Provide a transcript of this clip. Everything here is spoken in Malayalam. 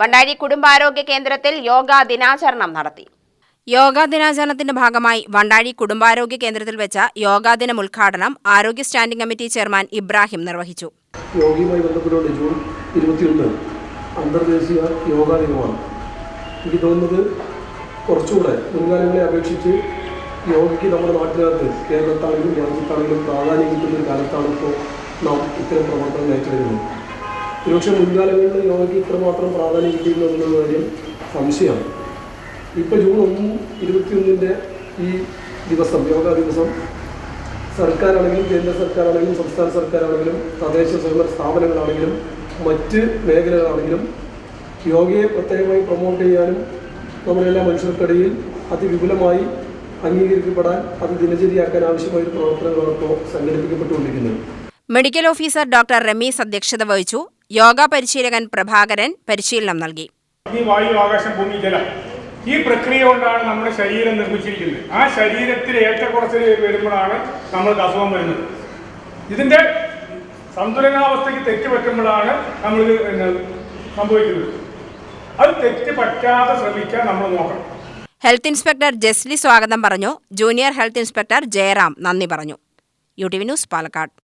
വണ്ടാഴി കുടുംബാരോഗ്യ കേന്ദ്രത്തിൽ യോഗാ ദിനാചരണം നടത്തി. യോഗാ ദിനാചരണത്തിന്റെ ഭാഗമായി വണ്ടാഴി കുടുംബാരോഗ്യ കേന്ദ്രത്തിൽ വെച്ച യോഗാ ദിനം ഉദ്ഘാടനം ആരോഗ്യ സ്റ്റാൻഡിംഗ് കമ്മിറ്റി ചെയർമാൻ ഇബ്രാഹിം നിർവഹിച്ചു. യോഗയുമായി ബന്ധപ്പെട്ടുകൊണ്ട് ജൂൺ ഇരുപത്തിയൊന്ന് അന്തർദേശീയ യോഗാ ദിനമാണ്. എനിക്ക് തോന്നുന്നത് കുറച്ചുകൂടെ മുൻകാലങ്ങളെ അപേക്ഷിച്ച് യോഗയ്ക്ക് നമ്മുടെ നാട്ടിനകത്ത് കേരളത്താണെങ്കിലും രാജ്യത്താണെങ്കിലും പ്രാധാന്യം കിട്ടുന്ന ഒരു കാലത്താണ് ഇപ്പോൾ നാം ഇത്തരം പ്രവർത്തനം ഏറ്റെടുക്കുന്നത്. ഒരുപക്ഷെ മുൻകാലങ്ങളിൽ യോഗയ്ക്ക് ഇത്രമാത്രം പ്രാധാന്യം കിട്ടിയിരുന്നു എന്നുള്ള കാര്യം സംശയമാണ്. ഇപ്പോൾ ജൂൺ ഒന്നും ഇരുപത്തിയൊന്നിന്റെ ഈ ദിവസം യോഗ ദിവസം സർക്കാരാണെങ്കിലും കേന്ദ്ര സർക്കാരാണെങ്കിലും സംസ്ഥാന സർക്കാരാണെങ്കിലും തദ്ദേശ സ്വയംഭരണ സ്ഥാപനങ്ങളാണെങ്കിലും മറ്റ് മേഖലകളാണെങ്കിലും യോഗയെ പ്രത്യേകമായി പ്രൊമോട്ട് ചെയ്യാനും നമ്മളെല്ലാം മനുഷ്യർക്കിടയിൽ അതിവിപുലമായി അംഗീകരിക്കപ്പെടാൻ അത് ദിനചര്യയാക്കാൻ ആവശ്യമായ ഒരു പ്രവർത്തനങ്ങളാണ് ഇപ്പോൾ സംഘടിപ്പിക്കപ്പെട്ടുകൊണ്ടിരിക്കുന്നത്. മെഡിക്കൽ ഓഫീസർ ഡോക്ടർ രമേശ് അധ്യക്ഷത വഹിച്ചു. യോഗ പരിശീലകൻ പ്രഭാകരൻ പരിശീലനം നൽകി. വായു ആകാശം ഭൂമി ജലം. ഈ പ്രക്രിയ കൊണ്ടാണ് നമ്മുടെ ശരീരം നിർമ്മിച്ചിരിക്കുന്നത്. ആ ശരീരത്തിൽ ഏറ്റക്കുറച്ചിൽ വരുമ്പോഴാണ് നമ്മൾക്ക് അസുഖം വരുന്നത്. ഇതിന്റെ സന്തുലനാവസ്ഥയ്ക്ക് തെറ്റ് പറ്റുമ്പോഴാണ് നമ്മൾ പിന്നെ സംഭവിക്കുന്നത്. അത് തെറ്റ് പറ്റാതെ ശ്രമിക്കാൻ നമ്മൾ നോക്കണം. ഹെൽത്ത് ഇൻസ്പെക്ടർ ജസ്ലി സ്വാഗതം പറഞ്ഞു. ജൂനിയർ ഹെൽത്ത് ഇൻസ്പെക്ടർ ജയറാം നന്ദി പറഞ്ഞു. U T V news Palakkad.